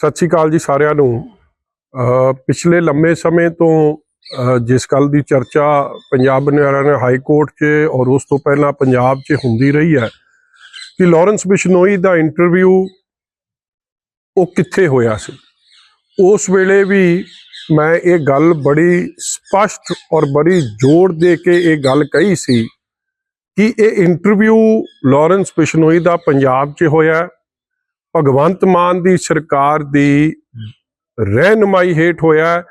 ਸਤਿ ਸ਼੍ਰੀ ਅਕਾਲ ਜੀ ਸਾਰਿਆਂ ਨੂੰ। ਪਿਛਲੇ ਲੰਮੇ ਸਮੇਂ ਤੋਂ ਜਿਸ ਗੱਲ ਦੀ ਚਰਚਾ ਪੰਜਾਬ ਬਨਿਆਰਾਂ ਨੇ ਹਾਈ ਕੋਰਟ 'ਚ ਔਰ ਉਸ ਤੋਂ ਪਹਿਲਾਂ ਪੰਜਾਬ 'ਚ ਹੁੰਦੀ ਰਹੀ ਹੈ ਕਿ ਲਾਰੈਂਸ ਬਿਸ਼ਨੋਈ ਦਾ ਇੰਟਰਵਿਊ ਉਹ ਕਿੱਥੇ ਹੋਇਆ ਸੀ? ਉਸ ਵੇਲੇ ਵੀ ਮੈਂ ਇਹ ਗੱਲ ਬੜੀ ਸਪਸ਼ਟ ਔਰ ਬੜੀ ਜ਼ੋਰ ਦੇ ਕੇ ਇਹ ਗੱਲ ਕਹੀ ਸੀ ਕਿ ਇਹ ਇੰਟਰਵਿਊ ਲਾਰੈਂਸ ਬਿਸ਼ਨੋਈ ਦਾ ਪੰਜਾਬ 'ਚ ਹੋਇਆ। ਭਗਵੰਤ ਮਾਨ ਦੀ ਸਰਕਾਰ ਦੀ ਰਹਿਨਮਾਈ ਹੇਠ ਹੋਇਆ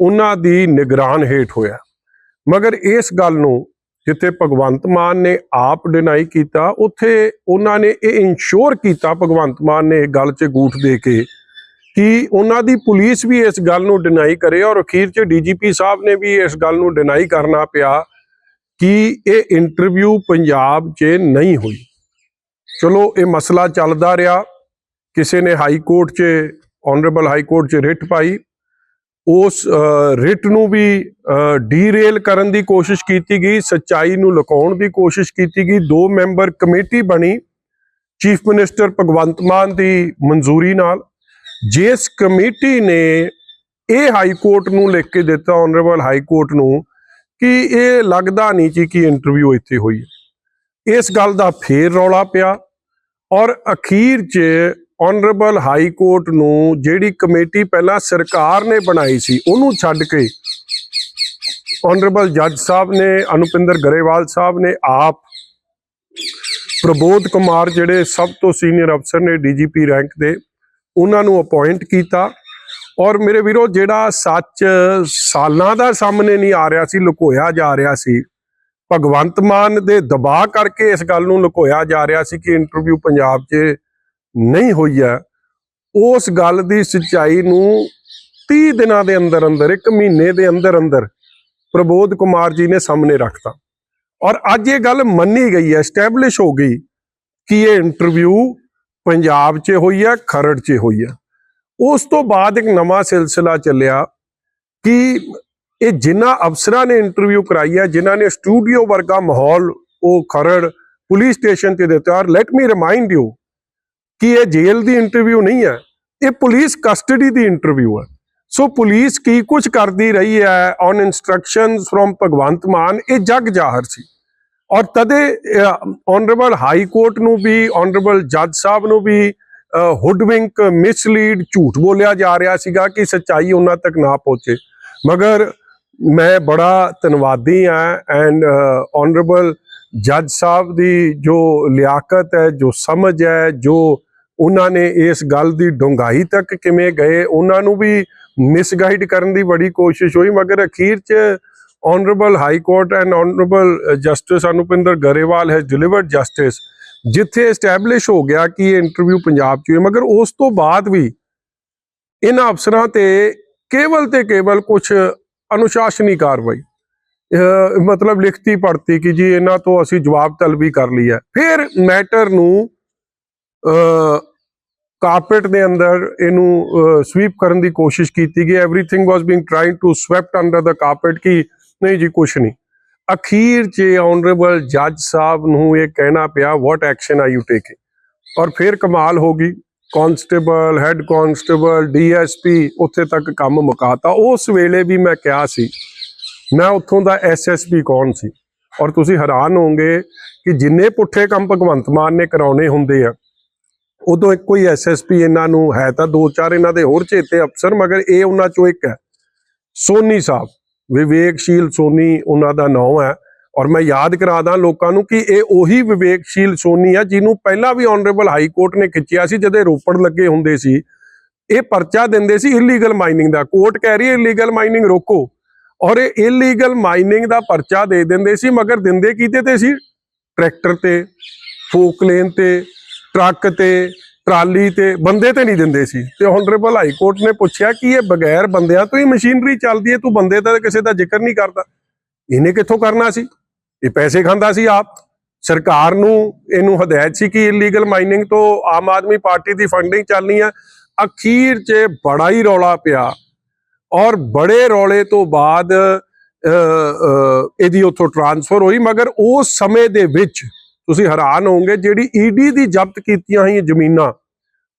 ਉਹਨਾਂ ਦੀ ਨਿਗਰਾਨ ਹੇਠ ਹੋਇਆ ਮਗਰ ਇਸ ਗੱਲ ਨੂੰ ਜਿੱਥੇ ਭਗਵੰਤ ਮਾਨ ਨੇ ਆਪ ਡਿਨਾਈ ਕੀਤਾ, ਉੱਥੇ ਉਹਨਾਂ ਨੇ ਇਹ ਇਨਸ਼ੋਰ ਕੀਤਾ, ਭਗਵੰਤ ਮਾਨ ਨੇ ਇਹ ਗੱਲ 'ਚ ਗੂਠ ਦੇ ਕੇ ਕਿ ਉਹਨਾਂ ਦੀ ਪੁਲਿਸ ਵੀ ਇਸ ਗੱਲ ਨੂੰ ਡਿਨਾਈ ਕਰੇ ਔਰ ਅਖੀਰ 'ਚ ਡੀਜੀਪੀ ਸਾਹਿਬ ਨੇ ਵੀ ਇਸ ਗੱਲ ਨੂੰ ਡਿਨਾਈ ਕਰਨਾ ਪਿਆ ਕਿ ਇਹ ਇੰਟਰਵਿਊ ਪੰਜਾਬ 'ਚ ਨਹੀਂ ਹੋਈ। ਚਲੋ, ਇਹ ਮਸਲਾ ਚੱਲਦਾ ਰਿਹਾ। ਕਿਸੇ ਨੇ ਹਾਈ ਕੋਰਟ 'ਚ ਆਨਰੇਬਲ ਹਾਈ ਕੋਰਟ 'ਚ ਰਿਟ ਪਾਈ। ਉਸ ਰਿਟ ਨੂੰ ਵੀ ਡੀਰੇਲ ਕਰਨ ਦੀ ਕੋਸ਼ਿਸ਼ ਕੀਤੀ ਗਈ, ਸੱਚਾਈ ਨੂੰ ਲੁਕਾਉਣ ਦੀ ਕੋਸ਼ਿਸ਼ ਕੀਤੀ ਗਈ। ਦੋ ਮੈਂਬਰ ਕਮੇਟੀ ਬਣੀ, ਚੀਫ ਮਿਨਿਸਟਰ ਭਗਵੰਤ ਮਾਨ ਦੀ ਮਨਜ਼ੂਰੀ ਨਾਲ। ਜਿਸ ਕਮੇਟੀ ਨੇ ਇਹ ਹਾਈ ਕੋਰਟ ਨੂੰ ਲਿਖ ਕੇ ਦਿੱਤਾ ਆਨਰੇਬਲ ਹਾਈ ਕੋਰਟ ਨੂੰ, ਕਿ ਇਹ ਲੱਗਦਾ ਨਹੀਂ ਜੀ ਕਿ ਇੰਟਰਵਿਊ ਇੱਥੇ ਹੋਈ। ਇਸ ਗੱਲ ਦਾ ਫੇਰ ਰੌਲਾ ਪਿਆ ਔਰ ਅਖੀਰ 'ਚ ਆਨਰੇਬਲ ਹਾਈ ਕੋਰਟ ਨੂੰ ਜਿਹੜੀ ਕਮੇਟੀ ਪਹਿਲਾਂ ਸਰਕਾਰ ਨੇ ਬਣਾਈ ਸੀ, ਉਹਨੂੰ ਛੱਡ ਕੇ ਆਨਰੇਬਲ ਜੱਜ ਸਾਹਿਬ ਨੇ ਅਨੁਪਿੰਦਰ ਗਰੇਵਾਲ ਸਾਹਿਬ ਨੇ, ਆਪ ਪ੍ਰਬੋਧ ਕੁਮਾਰ ਜਿਹੜੇ ਸਭ ਤੋਂ ਸੀਨੀਅਰ ਅਫਸਰ ਨੇ ਡੀਜੀਪੀ ਰੈਂਕ ਦੇ, ਉਹਨਾਂ ਨੂੰ ਅਪਾਇੰਟ ਕੀਤਾ। ਔਰ ਮੇਰੇ ਵੀਰੋ, ਜਿਹੜਾ ਸੱਚ ਸਾਲਾਂ ਦਾ ਸਾਹਮਣੇ ਨਹੀਂ ਆ ਰਿਹਾ ਸੀ, ਲੁਕੋਇਆ ਜਾ ਰਿਹਾ ਸੀ, ਭਗਵੰਤ ਮਾਨ ਦੇ ਦਬਾਅ ਕਰਕੇ ਇਸ ਗੱਲ ਨੂੰ ਲੁਕੋਇਆ ਜਾ ਰਿਹਾ ਸੀ ਕਿ ਇੰਟਰਵਿਊ ਪੰਜਾਬ 'ਚ ਨਹੀਂ ਹੋਈ ਹੈ। ਉਸ ਗੱਲ ਦੀ ਸੱਚਾਈ ਨੂੰ 30 ਦਿਨਾਂ ਦੇ ਅੰਦਰ ਅੰਦਰ, ਇੱਕ ਮਹੀਨੇ ਦੇ ਅੰਦਰ ਅੰਦਰ ਪ੍ਰਬੋਧ ਕੁਮਾਰ ਜੀ ਨੇ ਸਾਹਮਣੇ ਰੱਖਤਾ। ਔਰ ਅੱਜ ਇਹ ਗੱਲ ਮੰਨੀ ਗਈ ਹੈ ਐਸਟੈਬਲਿਸ਼ ਹੋ ਗਈ ਕਿ ਇਹ ਇੰਟਰਵਿਊ ਪੰਜਾਬ 'ਚ ਹੋਈ ਹੈ, ਖਰੜ 'ਚ ਹੋਈ ਹੈ। ਉਸ ਤੋਂ ਬਾਅਦ ਇੱਕ ਨਵਾਂ ਸਿਲਸਿਲਾ ਚੱਲਿਆ ਕਿ ਇਹ ਜਿਨ੍ਹਾਂ ਅਫਸਰਾਂ ਨੇ ਇੰਟਰਵਿਊ ਕਰਾਈ ਹੈ, ਜਿਨ੍ਹਾਂ ਨੇ ਸਟੂਡੀਓ ਵਰਗਾ ਮਾਹੌਲ ਉਹ ਖਰੜ ਪੁਲਿਸ ਸਟੇਸ਼ਨ ਤੇ ਦਿੱਤਾ। ਔਰ ਲੈਟ ਮੀ ਰਿਮਾਈਂਡ ਯੂ ਕਿ ਇਹ ਜੇਲ੍ਹ ਦੀ ਇੰਟਰਵਿਊ ਨਹੀਂ ਹੈ, ਇਹ ਪੁਲਿਸ ਕਸਟਡੀ ਦੀ ਇੰਟਰਵਿਊ ਹੈ। ਸੋ ਪੁਲਿਸ ਕੀ ਕੁਝ ਕਰਦੀ ਰਹੀ ਹੈ on instructions from Bhagwant Mann, ਇਹ ਜਗ ਜਾਹਰ ਸੀ। ਔਰ ਤਦੇ ਆਨਰੇਬਲ ਹਾਈ ਕੋਰਟ ਨੂੰ ਵੀ ਆਨਰੇਬਲ ਜੱਜ ਸਾਹਿਬ ਨੂੰ ਵੀ ਹੁਡਵਿੰਕ ਮਿਸਲੀਡ ਝੂਠ ਬੋਲਿਆ ਜਾ ਰਿਹਾ ਸੀਗਾ ਕਿ ਸੱਚਾਈ ਉਹਨਾਂ ਤੱਕ ਨਾ ਪਹੁੰਚੇ। ਮਗਰ ਮੈਂ ਬੜਾ ਧੰਨਵਾਦੀ ਹਾਂ ਐਂਡ ਆਨਰੇਬਲ ਜੱਜ ਸਾਹਿਬ ਦੀ ਜੋ ਲਿਆਕਤ ਹੈ, ਜੋ ਸਮਝ ਹੈ, ਜੋ ਉਹਨਾਂ ਨੇ ਇਸ ਗੱਲ ਦੀ ਡੂੰਘਾਈ ਤੱਕ ਕਿਵੇਂ ਗਏ, ਉਹਨਾਂ ਨੂੰ ਵੀ ਮਿਸਗਾਈਡ ਕਰਨ ਦੀ ਬੜੀ ਕੋਸ਼ਿਸ਼ ਹੋਈ, ਮਗਰ ਅਖੀਰ 'ਚ honourable high court and honourable justice Anupinder Grewal has delivered justice ਜਿੱਥੇ ਐਸਟੈਬਲਿਸ਼ ਹੋ ਗਿਆ ਕਿ ਇਹ ਇੰਟਰਵਿਊ ਪੰਜਾਬ 'ਚ ਹੋਈ, ਮਗਰ ਉਸ ਤੋਂ ਬਾਅਦ ਵੀ ਇਹਨਾਂ ਅਫਸਰਾਂ ਤੇ ਕੇਵਲ ਤੇ ਕੇਵਲ ਕੁਝ ਅਨੁਸ਼ਾਸਨੀ ਕਾਰਵਾਈ ਮਤਲਬ ਲਿਖਤੀ ਪੜਤੀ ਕਿ ਜੀ ਇਹਨਾਂ ਤੋਂ ਅਸੀਂ ਜਵਾਬ ਤਲਬੀ ਕਰ ਲਈ ਹੈ ਫਿਰ ਮੈਟਰ ਨੂੰ ਕਾਰਪੇਟ ਦੇ ਅੰਦਰ ਇਹਨੂੰ ਸਵੀਪ ਕਰਨ ਦੀ ਕੋਸ਼ਿਸ਼ ਕੀਤੀ ਗਈ everything was being tried to swept under the carpet ਕਿ ਨਹੀਂ ਜੀ ਕੁਛ ਨਹੀਂ ਅਖੀਰ 'ਚ ਆਨਰੇਬਲ ਜੱਜ ਸਾਹਿਬ ਨੂੰ ਇਹ ਕਹਿਣਾ ਪਿਆ what action are you taking ਔਰ ਫਿਰ ਕਮਾਲ ਹੋ ਗਈ ਕਾਂਸਟੇਬਲ ਹੈੱਡ ਕਾਂਸਟੇਬਲ ਡੀਐਸਪੀ ਉੱਥੇ ਤੱਕ ਕੰਮ ਮੁਕਾਤਾ ਉਸ ਵੇਲੇ ਵੀ ਮੈਂ ਕਿਹਾ ਸੀ ਮੈਂ ਉੱਥੋਂ ਦਾ ਐਸਐਸਪੀ ਕੌਣ ਸੀ? ਔਰ ਤੁਸੀਂ ਹੈਰਾਨ ਹੋਵੋਗੇ ਕਿ ਜਿੰਨੇ ਪੁੱਠੇ ਕੰਮ ਭਗਵੰਤ ਮਾਨ ਨੇ ਕਰਾਉਣੇ ਹੁੰਦੇ ਆ, ਉਦੋਂ ਇੱਕੋ ਹੀ ਐਸਐਸਪੀ ਇਹਨਾਂ ਨੂੰ ਹੈ ਤਾਂ ਦੋ ਚਾਰ ਇਹਨਾਂ ਦੇ ਹੋਰ ਚੇਤੇ ਅਫਸਰ, ਮਗਰ ਇਹ ਉਹਨਾਂ ਚੋਂ ਇੱਕ ਹੈ। ਸੋਨੀ ਸਾਹਿਬ, ਵਿਵੇਕਸ਼ੀਲ ਸੋਨੀ ਉਹਨਾਂ ਦਾ ਨਾਮ ਹੈ। ਔਰ ਮੈਂ ਯਾਦ ਕਰਾ ਦਾਂ ਲੋਕਾਂ ਨੂੰ ਕਿ ਇਹ ਉਹੀ ਵਿਵੇਕਸ਼ੀਲ ਸੋਨੀ ਹੈ ਜਿਹਨੂੰ ਪਹਿਲਾਂ ਵੀ ਆਨਰੇਬਲ ਹਾਈ ਕੋਰਟ ਨੇ ਖਿੱਚਿਆ ਸੀ, ਜਦੋਂ ਰੋਪੜ ਲੱਗੇ ਹੁੰਦੇ ਸੀ। ਇਹ ਪਰਚਾ ਦਿੰਦੇ ਸੀ ਇਲੀਗਲ ਮਾਈਨਿੰਗ ਦਾ। ਕੋਰਟ ਕਹਿ ਰਹੀ ਹੈ ਇਲੀਗਲ ਮਾਈਨਿੰਗ ਰੋਕੋ। ਔਰ ਇਹ ਇਲੀਗਲ ਮਾਈਨਿੰਗ ਦਾ ਪਰਚਾ ਦੇ ਦਿੰਦੇ ਸੀ, ਮਗਰ ਦਿੰਦੇ ਕਿਤੇ ਤੇ ਸੀ? ਟਰੈਕਟਰ ਤੇ ਫੋਕਲੇਨ ਤੇ, ਟਰੱਕ ਤੇ, ਟਰਾਲੀ ਤੇ, ਬੰਦੇ ਤੇ ਨਹੀਂ ਦਿੰਦੇ ਸੀ। ਤੇ ਆਨਰੇਬਲ ਹਾਈ ਕੋਰਟ ਨੇ ਪੁੱਛਿਆ ਕਿ ਇਹ ਬਗੈਰ ਬੰਦਿਆਂ ਤੋਂ ਹੀ ਮਸ਼ੀਨਰੀ ਚੱਲਦੀ ਹੈ, ਤੂੰ ਬੰਦੇ ਦਾ ਕਿਸੇ ਦਾ ਜ਼ਿਕਰ ਨਹੀਂ ਕਰਦਾ। ਇਹਨੇ ਕਿੱਥੋਂ ਕਰਨਾ ਸੀ? ਇਹ ਪੈਸੇ ਖਾਂਦਾ ਸੀ ਆਪ। ਸਰਕਾਰ ਨੂੰ ਇਹਨੂੰ ਹਦਾਇਤ ਸੀ ਕਿ ਇਲੀਗਲ ਮਾਈਨਿੰਗ ਤੋਂ ਆਮ ਆਦਮੀ ਪਾਰਟੀ ਦੀ ਫੰਡਿੰਗ ਚੱਲਣੀ ਹੈ ਅਖੀਰ 'ਚ ਬੜਾ ਹੀ ਰੌਲਾ ਪਿਆ। ਔਰ ਬੜੇ ਰੌਲੇ ਤੋਂ ਬਾਅਦ ਇਹਦੀ ਉੱਥੋਂ ਟਰਾਂਸਫਰ ਹੋਈ, ਮਗਰ ਉਸ ਸਮੇਂ ਦੇ ਵਿੱਚ ਤੁਸੀਂ ਹੈਰਾਨ ਹੋਵੋਗੇ, ਜਿਹੜੀ ਈਡੀ ਦੀ ਜ਼ਬਤ ਕੀਤੀਆਂ ਹੋਈਆਂ ਜ਼ਮੀਨਾਂ,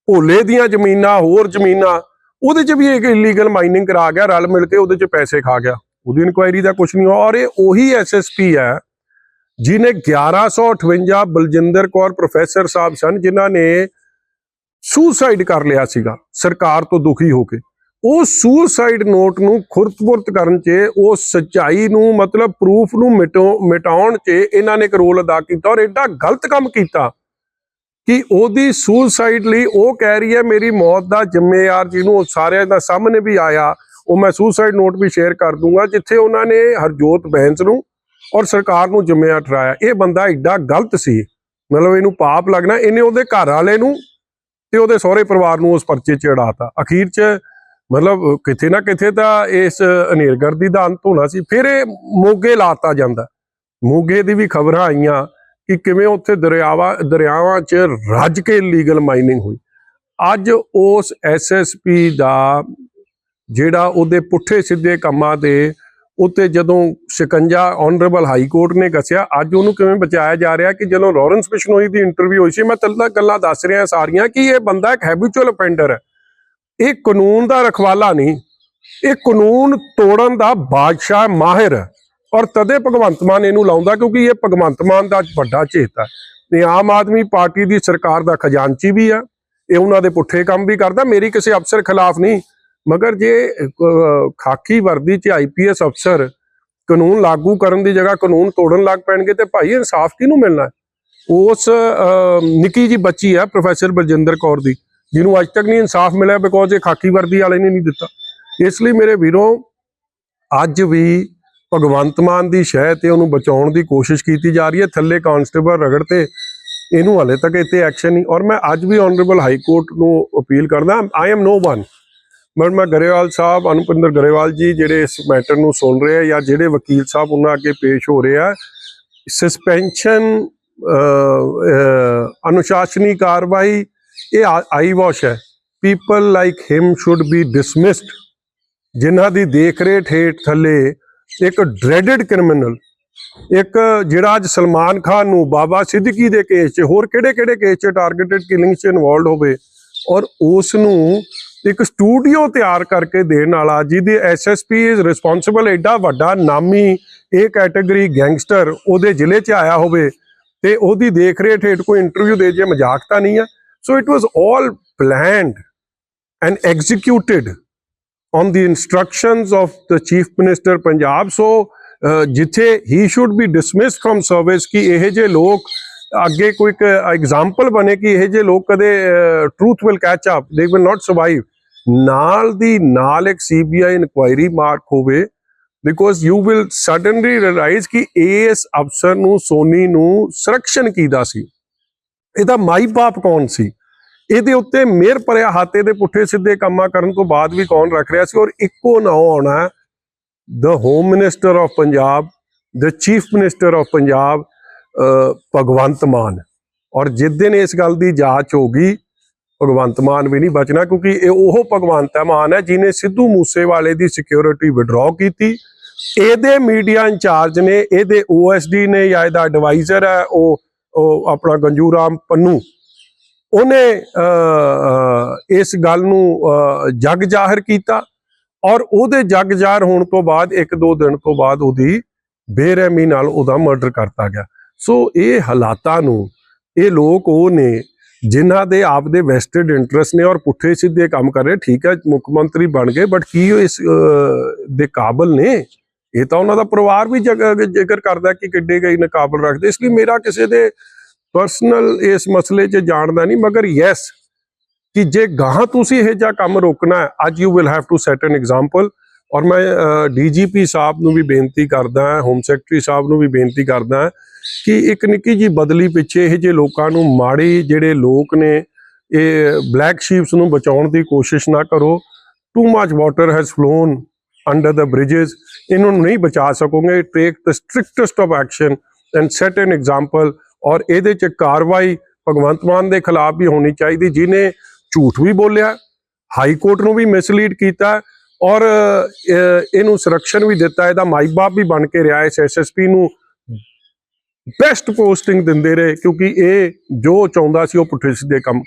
ਭੋਲੇ ਦੀਆਂ ਜ਼ਮੀਨਾਂ, ਹੋਰ ਜ਼ਮੀਨਾਂ, ਉਹਦੇ 'ਚ ਵੀ ਇੱਕ ਇਲੀਗਲ ਮਾਈਨਿੰਗ ਕਰਾ ਗਿਆ, ਰਲ ਮਿਲ ਕੇ ਉਹਦੇ 'ਚ ਪੈਸੇ ਖਾ ਗਿਆ। ਉਹਦੀ ਇਨਕੁਆਇਰੀ ਦਾ ਕੁਝ ਨਹੀਂ ਹੋਇਆ ਔਰ ਇਹ ਉਹੀ ਐਸਐਸਪੀ ਹੈ ਜਿਨੇ 1158 ਬਲਜਿੰਦਰ ਕੌਰ ਪ੍ਰੋਫੈਸਰ ਸਾਹਿਬ ਸਨ, ਜਿਨ੍ਹਾਂ ਨੇ ਸੁਸਾਈਡ ਕਰ ਲਿਆ ਸੀਗਾ, ਸਰਕਾਰ ਤੋਂ ਦੁਖੀ ਹੋ ਕੇ। ਉਹ ਸੁਸਾਈਡ ਨੋਟ ਨੂੰ ਖੁਰਤ-ਬੁਰਤ ਕਰਨ 'ਚ, ਉਹ ਸੱਚਾਈ ਨੂੰ ਮਤਲਬ ਪ੍ਰੂਫ ਨੂੰ ਮਿਟਾਉ- ਮਿਟਾਉਣ 'ਚ ਇਹਨਾਂ ਨੇ ਇੱਕ ਰੋਲ ਅਦਾ ਕੀਤਾ ਔਰ ਐਡਾ ਗਲਤ ਕੰਮ ਕੀਤਾ ਕਿ ਉਹਦੀ ਸੁਸਾਈਡ ਲਈ ਉਹ ਕਹਿ ਰਹੀ ਹੈ, ਮੇਰੀ ਮੌਤ ਦਾ ਜ਼ਿੰਮੇਵਾਰ ਜਿਹਨੂੰ ਉਹ ਸਾਰਿਆਂ ਦਾ ਸਾਹਮਣੇ ਵੀ ਆਇਆ, ਉਹ ਮੈਂ ਸੁਸਾਈਡ ਨੋਟ ਵੀ ਸ਼ੇਅਰ ਕਰ ਦੂੰਗਾ, ਜਿੱਥੇ ਉਹਨਾਂ ਨੇ ਹਰਜੋਤ ਬੈਂਸ ਨੂੰ ਔਰ ਸਰਕਾਰ ਨੂੰ ਜ਼ਿੰਮੇਵਾਰ ਠਹਿਰਾਇਆ। ਇਹ ਬੰਦਾ ਐਡਾ ਗਲਤ ਸੀ। ਮਤਲਬ ਇਹਨੂੰ ਪਾਪ ਲੱਗਣਾ, ਇਹਨੇ ਉਹਦੇ ਘਰ ਵਾਲੇ ਨੂੰ ਤੇ ਉਹਦੇ ਸਹੁਰੇ ਪਰਿਵਾਰ ਨੂੰ ਉਸ ਪਰਚੇ 'ਚ ਅੜਾਤਾ। ਅਖੀਰ 'ਚ ਮਤਲਬ ਕਿਤੇ ਨਾ ਕਿਤੇ ਤਾਂ ਇਸ ਹਨੇਰਗਰਦੀ ਦਾ ਅੰਤ ਹੋਣਾ ਸੀ, ਫਿਰ ਇਹ ਮੋਗੇ ਲਾਤਾ ਜਾਂਦਾ। ਮੋਗੇ ਦੀ ਵੀ ਖਬਰਾਂ ਆਈਆਂ ਕਿ ਕਿਵੇਂ ਉੱਥੇ ਦਰਿਆਵਾਂ ਦਰਿਆਵਾਂ 'ਚ ਰੱਜ ਕੇ ਲੀਗਲ ਮਾਈਨਿੰਗ ਹੋਈ। ਅੱਜ ਉਸ ਐਸਐਸਪੀ ਦਾ ਜਿਹੜਾ ਉਹਦੇ ਪੁੱਠੇ ਸਿੱਧੇ ਕੰਮਾਂ ਦੇ ਉੱਤੇ ਜਦੋਂ ਸ਼ਿਕੰਜਾ ਆਨਰੇਬਲ ਹਾਈ ਕੋਰਟ ਨੇ ਕੱਸਿਆ ਅੱਜ ਉਹਨੂੰ ਕਿਵੇਂ ਬਚਾਇਆ ਜਾ ਰਿਹਾ ਕਿ ਜਦੋਂ ਲਾਰੈਂਸ ਬਿਸ਼ਨੋਈ ਦੀ ਇੰਟਰਵਿਊ ਹੋਈ ਸੀ, ਮੈਂ ਤੱਲਾ ਗੱਲਾਂ ਦੱਸ ਰਿਹਾ ਸਾਰੀਆਂ ਕਿ ਇਹ ਬੰਦਾ ਇੱਕ ਹੈਬਿਚੁਅਲ ਅਫੈਂਡਰ ਹੈ। ਇਹ ਕਾਨੂੰਨ ਦਾ ਰਖਵਾਲਾ ਨਹੀਂ ਇਹ ਕਾਨੂੰਨ ਤੋੜਨ ਦਾ ਬਾਦਸ਼ਾਹ ਮਾਹਿਰ ਹੈ। ਔਰ ਤਦੇ ਭਗਵੰਤ ਮਾਨ ਇਹਨੂੰ ਲਾਉਂਦਾ ਕਿਉਂਕਿ ਇਹ ਭਗਵੰਤ ਮਾਨ ਦਾ ਵੱਡਾ ਚੇਤਾ ਹੈ। ਇਹ ਆਮ ਆਦਮੀ ਪਾਰਟੀ ਦੀ ਸਰਕਾਰ ਦਾ ਖਜ਼ਾਨਚੀ ਵੀ ਆ ਇਹ ਉਹਨਾਂ ਦੇ ਪੁੱਠੇ ਕੰਮ ਵੀ ਕਰਦਾ ਮੇਰੀ ਕਿਸੇ ਅਫਸਰ ਖਿਲਾਫ ਨਹੀਂ। ਮਗਰ ਜੇ ਅਹ, ਖਾਕੀ ਵਰਦੀ 'ਚ ਆਈਪੀਐਸ ਅਫਸਰ ਕਾਨੂੰਨ ਲਾਗੂ ਕਰਨ ਦੀ ਜਗ੍ਹਾ ਕਾਨੂੰਨ ਤੋੜਨ ਲੱਗ ਪੈਣਗੇ ਤੇ ਭਾਈ ਇਨਸਾਫ ਕਿਹਨੂੰ ਮਿਲਣਾ ਉਸ ਨਿੱਕੀ ਜੀ ਬੱਚੀ ਹੈ ਪ੍ਰੋਫੈਸਰ ਬਲਜਿੰਦਰ ਕੌਰ ਦੀ। ਜਿਹਨੂੰ ਅੱਜ ਤੱਕ ਨਹੀਂ ਇਨਸਾਫ ਮਿਲਿਆ ਬਿਕੋਜ਼ ਇਹ ਖਾਕੀ ਵਰਦੀ ਵਾਲੇ ਨੇ ਨਹੀਂ ਦਿੱਤਾ। ਇਸ ਲਈ ਮੇਰੇ ਵੀਰੋ, ਅੱਜ ਵੀ ਭਗਵੰਤ ਮਾਨ ਦੀ ਸ਼ਹਿ ਤੇ ਉਹਨੂੰ ਬਚਾਉਣ ਦੀ ਕੋਸ਼ਿਸ਼ ਕੀਤੀ ਜਾ ਰਹੀ ਹੈ। ਥੱਲੇ ਕਾਂਸਟੇਬਲ ਰਗੜ ਤੇ ਇਹਨੂੰ ਹਲੇ ਤੱਕ ਇੱਥੇ ਐਕਸ਼ਨ ਨਹੀਂ। ਔਰ ਮੈਂ ਅੱਜ ਵੀ ਆਨਰੇਬਲ ਹਾਈ ਕੋਰਟ ਨੂੰ ਅਪੀਲ ਕਰਦਾ। I am no one but ਮੈਂ ਗਰੇਵਾਲ ਸਾਹਿਬ, ਅਨੁਪਿੰਦਰ ਗਰੇਵਾਲ ਜੀ ਜਿਹੜੇ ਇਸ ਮੈਟਰ ਨੂੰ ਸੁਣ ਰਹੇ ਆ ਜਾਂ ਜਿਹੜੇ ਵਕੀਲ ਸਾਹਿਬ ਉਹਨਾਂ ਅੱਗੇ ਪੇਸ਼ ਹੋ ਰਹੇ ਆ ਸਸਪੈਂਸ਼ਨ ਅਨੁਸ਼ਾਸਨੀ ਕਾਰਵਾਈ ਇਹ ਆਈ ਵਾਸ਼ ਹੈ। People like him should be dismissed ਜਿਨ੍ਹਾਂ ਦੀ ਦੇਖ ਰੇਖ ਹੇਠ ਥੱਲੇ ਇੱਕ ਡਰੈਡਡ ਕ੍ਰਿਮੀਨਲ ਇੱਕ ਜਿਹੜਾ ਅੱਜ ਸਲਮਾਨ ਖਾਨ ਨੂੰ ਬਾਬਾ ਸਿੱਦਕੀ ਦੇ ਕੇਸ 'ਚ ਹੋਰ ਕਿਹੜੇ-ਕਿਹੜੇ ਕੇਸ 'ਚ ਟਾਰਗੇਟਡ ਕਿਲਿੰਗ 'ਚ ਇਨਵੋਲਡ ਹੋਵੇ ਔਰ ਉਸ ਨੂੰ ਇੱਕ ਸਟੂਡੀਓ ਤਿਆਰ ਕਰਕੇ ਦੇਣ ਵਾਲਾ ਜਿਹਦੀ ਐਸਐਸਪੀ ਇਜ਼ ਰਿਸਪੌਂਸਿਬਲ ਐਡਾ ਵੱਡਾ ਨਾਮੀ ਇਹ ਕੈਟਾਗਰੀ ਗੈਂਗਸਟਰ ਉਹਦੇ ਜ਼ਿਲ੍ਹੇ 'ਚ ਆਇਆ ਹੋਵੇ ਤੇ ਉਹਦੀ ਦੇਖ ਰੇਖ ਹੇਠ ਕੋਈ ਇੰਟਰਵਿਊ ਦੇ ਜੇ ਮਜ਼ਾਕ ਤਾਂ ਨਹੀਂ ਆ। So it was all planned and executed on the instructions of the chief minister punjab. So ਜਿੱਥੇ ਹੀ should be dismissed from service ਕਿ ਇਹ ਜੇ ਲੋਕ ਅੱਗੇ ਕੋਈ ਇੱਕ ਐਗਜ਼ਾਮਪਲ ਬਣੇ ਕਿ ਇਹ ਜੇ ਲੋਕ ਕਦੇ truth will catch up they will not survive ਨਾਲ ਦੀ ਨਾਲ ਇੱਕ ਸੀਬੀਆਈ ਇਨਕੁਆਇਰੀ ਮਾਰਕ ਹੋਵੇ because you will suddenly realise ਕਿ ਇਸ ਅਫਸਰ ਨੂੰ ਸੋਨੀ ਨੂੰ ਸਿਲੈਕਸ਼ਨ ਕੀਦਾ ਸੀ ਇਹਦਾ ਮਾਈ ਬਾਪ ਕੌਣ ਸੀ? ਇਹਦੇ ਉੱਤੇ ਮਿਹਰ ਭਰਿਆ ਹਾਤੇ ਦੇ ਪੁੱਠੇ ਸਿੱਧੇ ਕੰਮਾਂ ਕਰਨ ਤੋਂ ਬਾਅਦ ਵੀ ਕੌਣ ਰੱਖ ਰਿਹਾ ਸੀ? ਔਰ ਇੱਕੋ ਨਾਂ ਆਉਣਾ the home minister of Punjab the chief minister of Punjab Bhagwant Mann. ਔਰ ਜਿਸ ਦਿਨ ਇਸ ਗੱਲ ਦੀ ਜਾਂਚ ਹੋਗੀ ਭਗਵੰਤ ਮਾਨ ਵੀ ਨਹੀਂ ਬਚਣਾ, ਕਿਉਂਕਿ ਇਹ ਉਹ ਭਗਵੰਤ ਮਾਨ ਹੈ ਜਿਨੇ ਸਿੱਧੂ ਮੂਸੇਵਾਲੇ ਦੀ ਸਿਕਿਉਰਿਟੀ ਵਿਡਰਾਅ ਕੀਤੀ। ਇਹਦੇ ਮੀਡੀਆ ਇੰਚਾਰਜ ਨੇ, ਇਹਦੇ ਓਐਸਡੀ ਨੇ ਜਾਂ ਇਹਦਾ ਐਡਵਾਈਜ਼ਰ ਹੈ, ਉਹ ਉਹ ਆਪਣਾ ਗੰਜੂਰਾਮ ਪੰਨੂ, ਉਹਨੇ ਇਸ ਗੱਲ ਨੂੰ ਜਗ ਜ਼ਾਹਰ ਕੀਤਾ ਔਰ ਉਹਦੇ ਜਗ ਜ਼ਾਹਰ ਹੋਣ ਤੋਂ ਬਾਅਦ, ਇੱਕ ਦੋ ਦਿਨ ਤੋਂ ਬਾਅਦ ਉਹਦੀ ਬੇਰਹਿਮੀ ਨਾਲ ਉਹਦਾ ਮਰਡਰ ਕਰਤਾ ਗਿਆ। ਸੋ ਇਹ ਹਾਲਾਤਾਂ ਨੂੰ, ਇਹ ਲੋਕ ਉਹ ਨੇ ਜਿਨ੍ਹਾਂ ਦੇ ਆਪ ਦੇ ਵੈਸਟਡ ਇੰਟਰਸਟ ਨੇ ਔਰ ਪੁੱਠੇ ਸਿੱਧੇ ਕੰਮ ਕਰ ਰਹੇ, ਠੀਕ ਹੈ, ਮੁੱਖ ਮੰਤਰੀ ਬਣ ਗਏ, ਬਟ ਕੀ ਉਹ ਇਸ ਦੇ ਕਾਬਲ ਨੇ? ਇਹ ਤਾਂ ਉਹਨਾਂ ਦਾ ਪਰਿਵਾਰ ਵੀ ਜ਼ਿਕਰ ਕਰਦਾ ਕਿ ਕਿੱਡੇ ਗਈ ਨੇ ਕਾਬਲ ਰੱਖਦੇ, ਇਸ ਲਈ ਮੇਰਾ ਕਿਸੇ ਦੇ ਪਰਸਨਲ ਇਸ ਮਸਲੇ 'ਚ ਜਾਣਦਾ ਨਹੀਂ, ਮਗਰ ਯੈਸ ਕਿ ਜੇ ਗਾਹਾਂ ਤੁਸੀਂ ਇਹ ਜਿਹਾ ਕੰਮ ਰੋਕਣਾ ਹੈ, ਅੱਜ you will have to set an example ਔਰ ਮੈਂ ਡੀਜੀਪੀ ਸਾਹਿਬ ਨੂੰ ਵੀ ਬੇਨਤੀ ਕਰਦਾ ਹਾਂ ਹੋਮ ਸੈਕਟਰੀ ਸਾਹਿਬ ਨੂੰ ਵੀ ਬੇਨਤੀ ਕਰਦਾ ਹਾਂ ਕਿ ਇੱਕ ਨਿੱਕੀ ਜੀ ਬਦਲੀ ਪਿੱਛੇ ਇਹ ਜੇ ਲੋਕਾਂ ਨੂੰ ਮਾੜੇ ਜਿਹੜੇ ਲੋਕ ਨੇ, ਇਹ ਬਲੈਕ ਸ਼ੀਪਸ ਨੂੰ ਬਚਾਉਣ ਦੀ ਕੋਸ਼ਿਸ਼ ਨਾ ਕਰੋ too much water has flown under the bridges ਇਹਨਾਂ ਨੂੰ ਨਹੀਂ ਬਚਾ ਸਕੋਗੇ take the strictest of action and set an example ਔਰ ਇਹਦੇ ਚ ਕਾਰਵਾਈ ਭਗਵੰਤ ਮਾਨ ਦੇ ਖਿਲਾਫ ਵੀ ਹੋਣੀ ਚਾਹੀਦੀ ਜਿਨੇ ਝੂਠ ਵੀ ਬੋਲਿਆ ਹਾਈ ਕੋਰਟ ਨੂੰ ਵੀ ਮਿਸਲੀਡ ਕੀਤਾ ਔਰ ਇਹਨੂੰ ਸੰਰਕਸ਼ਣ ਵੀ ਦਿੱਤਾ ਇਹਦਾ ਮਾਈ ਬਾਪ ਵੀ ਬਣ ਕੇ ਰਿਹਾ ਇਸ ਐਸਐਸਪੀ ਨੂੰ ਬੈਸਟ ਪੋਸਟਿੰਗ ਦਿੰਦੇ ਰਹੇ ਕਿਉਂਕਿ ਇਹ ਜੋ ਚਾਹੁੰਦਾ ਸੀ ਉਹ ਪੁੱਠੇ ਦੇ ਕੰਮ